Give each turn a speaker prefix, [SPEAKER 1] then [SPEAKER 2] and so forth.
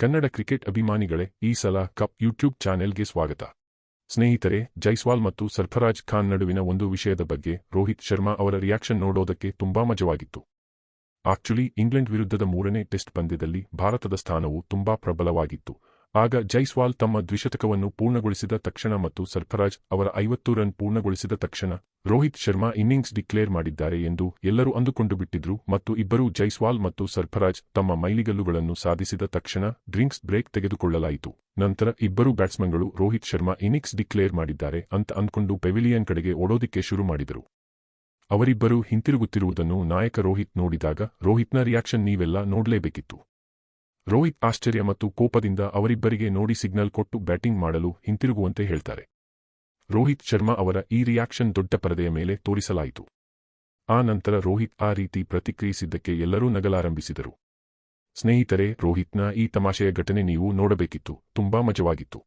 [SPEAKER 1] Kannada cricket ಅಭಿಮಾನಿಗಳೇ, ಈ ಸಲ cup YouTube ಚಾನೆಲ್ಗೆ ಸ್ವಾಗತ. ಸ್ನೇಹಿತರೆ, ಜೈಸ್ವಾಲ್ ಮತ್ತು ಸರ್ಫರಾಜ್ ಖಾನ್ ನಡುವಿನ ಒಂದು ವಿಷಯದ ಬಗ್ಗೆ ರೋಹಿತ್ ಶರ್ಮಾ ಅವರ ರಿಯಾಕ್ಷನ್ ನೋಡೋದಕ್ಕೆ ತುಂಬಾ ಮಜವಾಗಿತ್ತು. ಆಕ್ಚುಲಿ, ಇಂಗ್ಲೆಂಡ್ ವಿರುದ್ಧದ ಮೂರನೇ ಟೆಸ್ಟ್ ಪಂದ್ಯದಲ್ಲಿ ಭಾರತದ ಸ್ಥಾನವು ತುಂಬಾ ಪ್ರಬಲವಾಗಿತ್ತು. ಆಗ ಜೈಸ್ವಾಲ್ ತಮ್ಮ ದ್ವಿಶತಕವನ್ನು ಪೂರ್ಣಗೊಳಿಸಿದ ತಕ್ಷಣ ಮತ್ತು ಸರ್ಫರಾಜ್ ಅವರ ಐವತ್ತು ರನ್ ಪೂರ್ಣಗೊಳಿಸಿದ ತಕ್ಷಣ ರೋಹಿತ್ ಶರ್ಮಾ ಇನ್ನಿಂಗ್ಸ್ ಡಿಕ್ಲೇರ್ ಮಾಡಿದ್ದಾರೆ ಎಂದು ಎಲ್ಲರೂ ಅಂದುಕೊಂಡು ಬಿಟ್ಟಿದ್ರು ಮತ್ತು ಇಬ್ಬರೂ ಜೈಸ್ವಾಲ್ ಮತ್ತು ಸರ್ಫರಾಜ್ ತಮ್ಮ ಮೈಲಿಗಲ್ಲುಗಳನ್ನು ಸಾಧಿಸಿದ ತಕ್ಷಣ ಡ್ರಿಂಕ್ಸ್ ಬ್ರೇಕ್ ತೆಗೆದುಕೊಳ್ಳಲಾಯಿತು. ನಂತರ ಇಬ್ಬರು ಬ್ಯಾಟ್ಸ್ಮನ್ಗಳು ರೋಹಿತ್ ಶರ್ಮಾ ಇನ್ನಿಂಗ್ಸ್ ಡಿಕ್ಲೇರ್ ಮಾಡಿದ್ದಾರೆ ಅಂತ ಅಂದ್ಕೊಂಡು ಪೆವಿಲಿಯನ್ ಕಡೆಗೆ ಓಡೋದಿಕ್ಕೆ ಶುರು ಮಾಡಿದರು. ಅವರಿಬ್ಬರು ಹಿಂತಿರುಗುತ್ತಿರುವುದನ್ನು ನಾಯಕ ರೋಹಿತ್ ನೋಡಿದಾಗ ರೋಹಿತ್ನ ರಿಯಾಕ್ಷನ್ ನೀವೆಲ್ಲ ನೋಡಲೇಬೇಕಿತ್ತು. ರೋಹಿತ್ ಆಶ್ಚರ್ಯ ಮತ್ತು ಕೋಪದಿಂದ ಅವರಿಬ್ಬರಿಗೆ ನೋಡಿ ಸಿಗ್ನಲ್ ಕೊಟ್ಟು ಬ್ಯಾಟಿಂಗ್ ಮಾಡಲು ಹಿಂತಿರುಗುವಂತೆ ಹೇಳ್ತಾರೆ. ರೋಹಿತ್ ಶರ್ಮಾ ಅವರ ಈ ರಿಯಾಕ್ಷನ್ ದೊಡ್ಡ ಪರದೆಯ ಮೇಲೆ ತೋರಿಸಲಾಯಿತು. ಆ ನಂತರ ರೋಹಿತ್ ಆ ರೀತಿ ಪ್ರತಿಕ್ರಿಯಿಸಿದ್ದಕ್ಕೆ ಎಲ್ಲರೂ ನಗಲಾರಂಭಿಸಿದರು. ಸ್ನೇಹಿತರೆ, ರೋಹಿತ್ನ ಈ ತಮಾಷೆಯ ಘಟನೆ ನೀವು ನೋಡಬೇಕಿತ್ತು, ತುಂಬಾ ಮಜವಾಗಿತ್ತು.